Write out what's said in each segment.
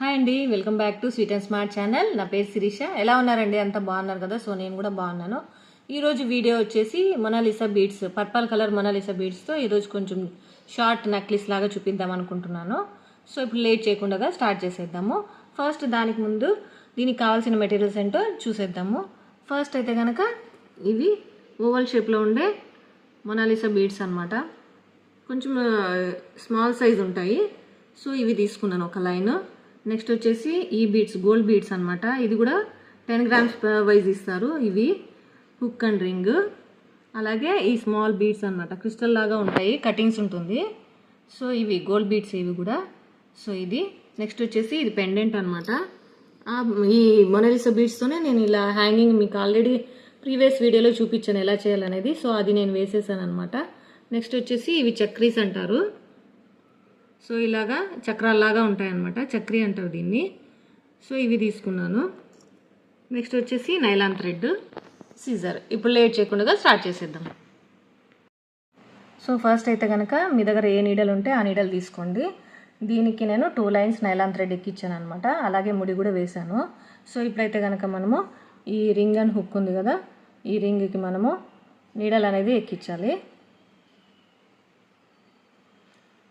Hi అండి welcome back to sweet and smart channel నా పేరు శిరీష. ఎలా ఉన్నారండి? అంత బాగున్నారు కదా సో నేను కూడా బాగున్నాను. ఈరోజు వీడియో వచ్చేసి Mona Lisa beads purple colour Mona Lisa బీడ్స్తో ఈరోజు కొంచెం షార్ట్ నెక్లెస్ లాగా చూపిద్దాం అనుకుంటున్నాను. సో ఇప్పుడు లేట్ చేయకుండా స్టార్ట్ చేసేద్దాము. ఫస్ట్ దానికి ముందు దీనికి కావాల్సిన మెటీరియల్స్ ఏంటో చూసేద్దాము. ఫస్ట్ అయితే కనుక ఇవి ఓవల్ షేప్లో ఉండే మొనాలిసా బీడ్స్ అన్నమాట. కొంచెం స్మాల్ సైజ్ ఉంటాయి. సో ఇవి తీసుకున్నాను ఒక లైన్ నెక్స్ట్ వచ్చేసి ఈ బీడ్స్ గోల్డ్ బీడ్స్ అనమాట ఇది కూడా టెన్ గ్రామ్స్ వైజ్ ఇస్తారు. ఇవి హుక్ అండ్ రింగ్. అలాగే ఈ స్మాల్ బీడ్స్ అన్నమాట. క్రిస్టల్ లాగా ఉంటాయి. కటింగ్స్ ఉంటుంది. సో ఇవి గోల్డ్ బీడ్స్ ఇవి కూడా. సో ఇది. నెక్స్ట్ వచ్చేసి ఇది పెండెంట్ అనమాట ఈ మొనలిసా బీడ్స్తోనే నేను ఇలా హ్యాంగింగ్ మీకు ఆల్రెడీ ప్రీవియస్ వీడియోలో చూపించాను ఎలా చేయాలనేది. సో అది నేను వేసేసాను అనమాట నెక్స్ట్ వచ్చేసి ఇవి చక్రీస్ అంటారు. సో ఇలాగా చక్రాల్లాగా ఉంటాయన్నమాట. చక్రీ అంటారు దీన్ని. సో ఇవి తీసుకున్నాను. నెక్స్ట్ వచ్చేసి నైలాన్ థ్రెడ్. సీజర్ ఇప్పుడు లేట్ చేయకుండా స్టార్ట్ చేసేద్దాం. సో ఫస్ట్ అయితే కనుక మీ దగ్గర ఏ నీడలు ఉంటే ఆ నీడలు తీసుకోండి. దీనికి నేను టూ లైన్స్ నైలాన్ థ్రెడ్ ఎక్కించాను అనమాట అలాగే ముడి కూడా వేశాను. సో ఇప్పుడైతే కనుక మనము ఈ రింగ్ అండ్ హుక్ ఉంది కదా ఈ రింగ్కి మనము నీడలు అనేది ఎక్కించాలి.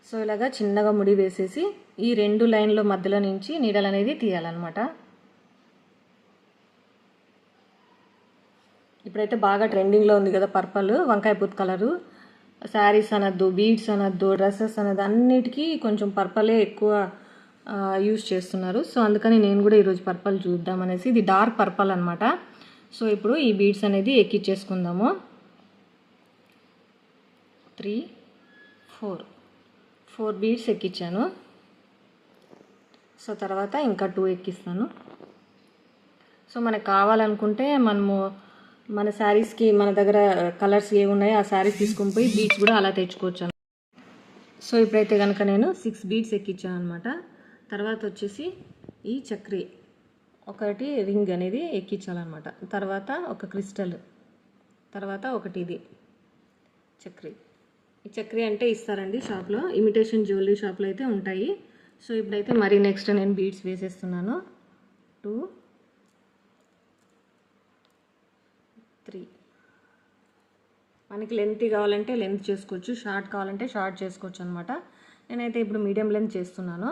సో ఇలాగా చిన్నగా ముడి వేసేసి ఈ రెండు లైన్ల మధ్యలో నుంచి నీడలు అనేది తీయాలన్నమాట. ఇప్పుడైతే బాగా ట్రెండింగ్లో ఉంది కదా పర్పల్ వంకాయ పూత కలరు. శారీస్ అనద్దు బీడ్స్ అనద్దు డ్రెస్సెస్ అనద్దు అన్నిటికీ కొంచెం పర్పలే ఎక్కువ యూజ్ చేస్తున్నారు. సో అందుకని నేను కూడా ఈరోజు పర్పల్ చూద్దాం అనేసి ఇది డార్క్ పర్పల్ అనమాట సో ఇప్పుడు ఈ బీడ్స్ అనేది ఎక్కిచ్చేసుకుందాము. Three four. ఫోర్ బీడ్స్ ఎక్కించాను సో తర్వాత ఇంకా టూ ఎక్కిస్తాను. సో మనకు కావాలనుకుంటే మనము మన శారీస్కి మన దగ్గర కలర్స్ ఏమున్నాయో ఆ శారీస్ తీసుకొని పోయి బీడ్స్ కూడా అలా తెచ్చుకోవచ్చు సో ఇప్పుడైతే కనుక నేను సిక్స్ బీడ్స్ ఎక్కించాను అనమాట తర్వాత వచ్చేసి ఈ చక్రీ ఒకటి రింగ్ అనేది ఎక్కించాలన్నమాట. తర్వాత ఒక క్రిస్టల్ తర్వాత ఒకటి ఇది చక్రీ. చక్రీ అంటే ఇస్తారండి షాప్లో. ఇమిటేషన్ జ్యువెలరీ షాప్లో అయితే ఉంటాయి. సో ఇప్పుడైతే మరి నెక్స్ట్ నేను బీడ్స్ వేసేస్తున్నాను. టూ త్రీ మనకి లెంత్ కావాలంటే లెంత్ చేసుకోవచ్చు. షార్ట్ కావాలంటే షార్ట్ చేసుకోవచ్చు అనమాట నేనైతే ఇప్పుడు మీడియం లెంత్ చేస్తున్నాను.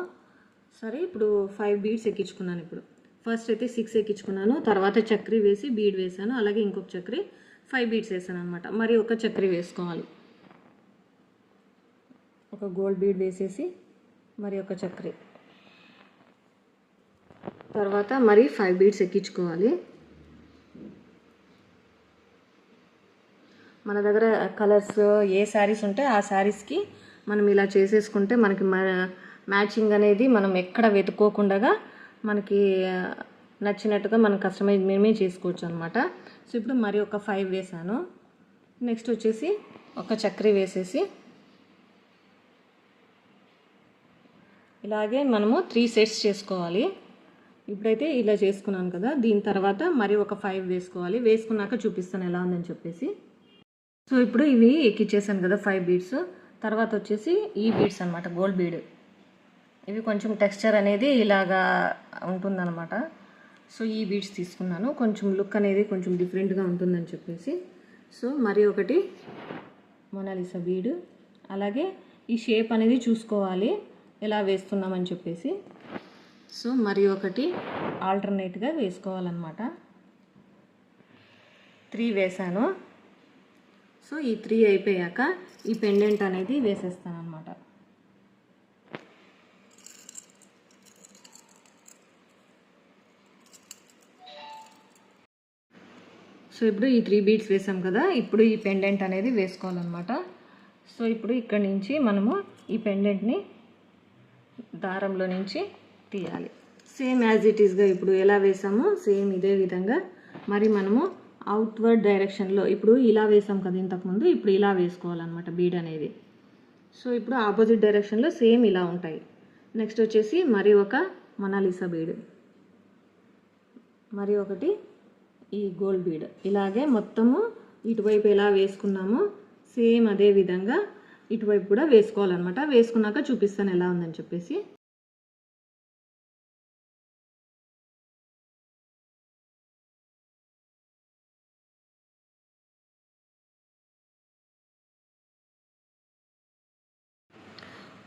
సరే ఇప్పుడు ఫైవ్ బీడ్స్ ఎక్కించుకున్నాను ఇప్పుడు. ఫస్ట్ అయితే సిక్స్ ఎక్కించుకున్నాను. తర్వాత చక్రీ వేసి బీడ్ వేసాను. అలాగే ఇంకొక చక్రీ ఫైవ్ బీడ్స్ వేసాను అనమాట మరి ఒక చక్రీ వేసుకోవాలి. ఒక గోల్డ్ బీడ్ వేసేసి మరి ఒక చక్రి. తర్వాత మరి ఫైవ్ బీడ్స్ ఎక్కించుకోవాలి. మన దగ్గర కలర్స్ ఏ శారీస్ ఉంటే ఆ శారీస్కి మనం ఇలా చేసేసుకుంటే మనకి మ్యాచింగ్ అనేది మనం ఎక్కడ వెతుక్కోకుండా మనకి నచ్చినట్టుగా మనం కస్టమైజ్ మేమే చేసుకోవచ్చు అనమాట సో ఇప్పుడు మరి ఒక ఫైవ్ వేసాను. నెక్స్ట్ వచ్చేసి ఒక చక్రీ వేసేసి ఇలాగే మనము త్రీ సెట్స్ చేసుకోవాలి. ఇప్పుడైతే ఇలా చేసుకున్నాను కదా దీని తర్వాత మరి ఒక ఫైవ్ వేసుకోవాలి. వేసుకున్నాక చూపిస్తాను ఎలా ఉందని చెప్పేసి. సో ఇప్పుడు ఇవి ఎక్కిచ్చేసాను కదా ఫైవ్ బీడ్స్ తర్వాత వచ్చేసి ఈ బీడ్స్ అనమాట గోల్డ్ బీడ్ ఇవి కొంచెం టెక్స్చర్ అనేది ఇలాగా ఉంటుందన్నమాట. సో ఈ బీడ్స్ తీసుకున్నాను. కొంచెం లుక్ అనేది కొంచెం డిఫరెంట్గా ఉంటుందని చెప్పేసి. సో మరి ఒకటి మొనాలిసా బీడ్ అలాగే ఈ షేప్ అనేది చూసుకోవాలి. ఎలా వేస్తున్నామని చెప్పేసి సో మరి ఒకటి ఆల్టర్నేట్గా వేసుకోవాలన్నమాట. త్రీ వేసాను సో ఈ త్రీ అయిపోయాక ఈ పెండెంట్ అనేది వేసేస్తాను అనమాట సో ఇప్పుడు ఈ త్రీ బీడ్స్ వేసాం కదా ఇప్పుడు ఈ పెండెంట్ అనేది వేసుకోవాలన్నమాట. సో ఇప్పుడు ఇక్కడ నుంచి మనము ఈ పెండెంట్ని దారంలో నుంచి తీయాలి. సేమ్ యాజ్ ఇట్ ఈస్గా ఇప్పుడు ఎలా వేసామో సేమ్ ఇదే విధంగా. మరి మనము అవుట్వర్డ్ డైరెక్షన్లో ఇప్పుడు ఇలా వేసాం కదా ఇంతకుముందు ఇప్పుడు ఇలా వేసుకోవాలన్నమాట బీడ్ అనేది. సో ఇప్పుడు ఆపోజిట్ డైరెక్షన్లో సేమ్ ఇలా ఉంటాయి. నెక్స్ట్ వచ్చేసి మరి ఒక మనాలిసా బీడ్ మరి ఒకటి ఈ గోల్డ్ బీడ్ ఇలాగే మొత్తము ఇటువైపు ఎలా వేసుకున్నామో సేమ్ అదే విధంగా ఇటువైపు కూడా వేసుకోవాలన్నమాట. వేసుకున్నాక చూపిస్తాను ఎలా ఉందని చెప్పేసి.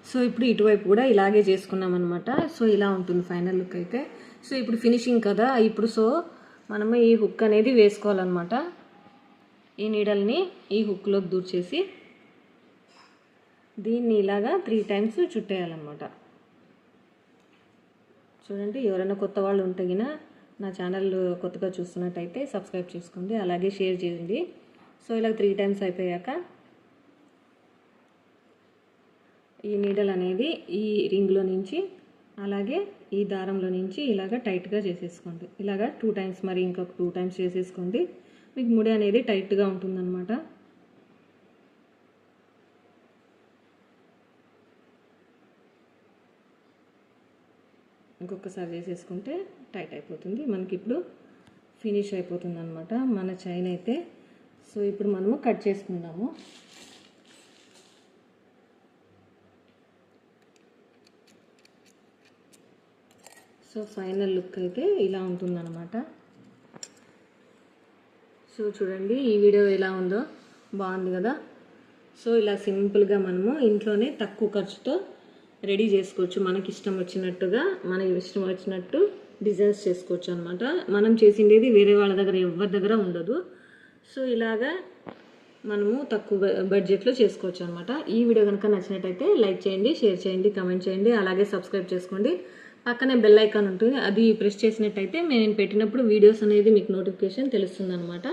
సో ఇప్పుడు ఇటువైపు కూడా ఇలాగే చేసుకున్నాం అనమాట సో ఇలా ఉంటుంది ఫైనల్ లుక్ అయితే. సో ఇప్పుడు ఫినిషింగ్ కదా. ఇప్పుడు సో మనము ఈ హుక్ అనేది వేసుకోవాలన్నమాట. ఈ నీడల్ని ఈ హుక్లోకి దూర్చేసి. దీన్ని ఇలాగా త్రీ టైమ్స్ చుట్టేయాలన్నమాట. చూడండి ఎవరైనా కొత్త వాళ్ళు ఉంటే నా ఛానల్ కొత్తగా చూస్తున్నట్టయితే సబ్స్క్రైబ్ చేసుకోండి అలాగే షేర్ చేయండి. సో ఇలా త్రీ టైమ్స్ అయిపోయాక ఈ నీడల్ అనేది ఈ రింగ్లో నుంచి అలాగే ఈ దారంలో నుంచి ఇలాగ టైట్గా చేసేసుకోండి. ఇలాగ టూ టైమ్స్ మరి ఇంకొక టూ టైమ్స్ చేసేసుకోండి. మీకు ముడి అనేది టైట్గా ఉంటుందన్నమాట. ఇంకొకసారి చేసేసుకుంటే టైట్ అయిపోతుంది. మనకి ఇప్పుడు ఫినిష్ అయిపోతుంది అనమాట మన చైన్ అయితే. సో ఇప్పుడు మనము కట్ చేసుకుందాము. సో ఫైనల్ లుక్ అయితే ఇలా ఉంటుందన్నమాట. సో చూడండి ఈ వీడియో ఎలా ఉందో. బాగుంది కదా? సో ఇలా సింపుల్గా మనము ఇంట్లోనే తక్కువ ఖర్చుతో రెడీ చేసుకోవచ్చు. మనకి ఇష్టం వచ్చినట్టుగా మనకి ఇష్టం వచ్చినట్టు డిజైన్స్ చేసుకోవచ్చు అనమాట మనం చేసిండేది వేరే వాళ్ళ దగ్గర ఎవరి దగ్గర ఉండదు. సో ఇలాగా మనము తక్కువ బడ్జెట్లో చేసుకోవచ్చు అనమాట ఈ వీడియో కనుక నచ్చినట్టయితే లైక్ చేయండి షేర్ చేయండి కమెంట్ చేయండి అలాగే సబ్స్క్రైబ్ చేసుకోండి. పక్కనే బెల్ ఐకాన్ ఉంటుంది అది ప్రెస్ చేసినట్టయితే నేను పెట్టినప్పుడు వీడియోస్ అనేది మీకు నోటిఫికేషన్ తెలుస్తుంది అనమాట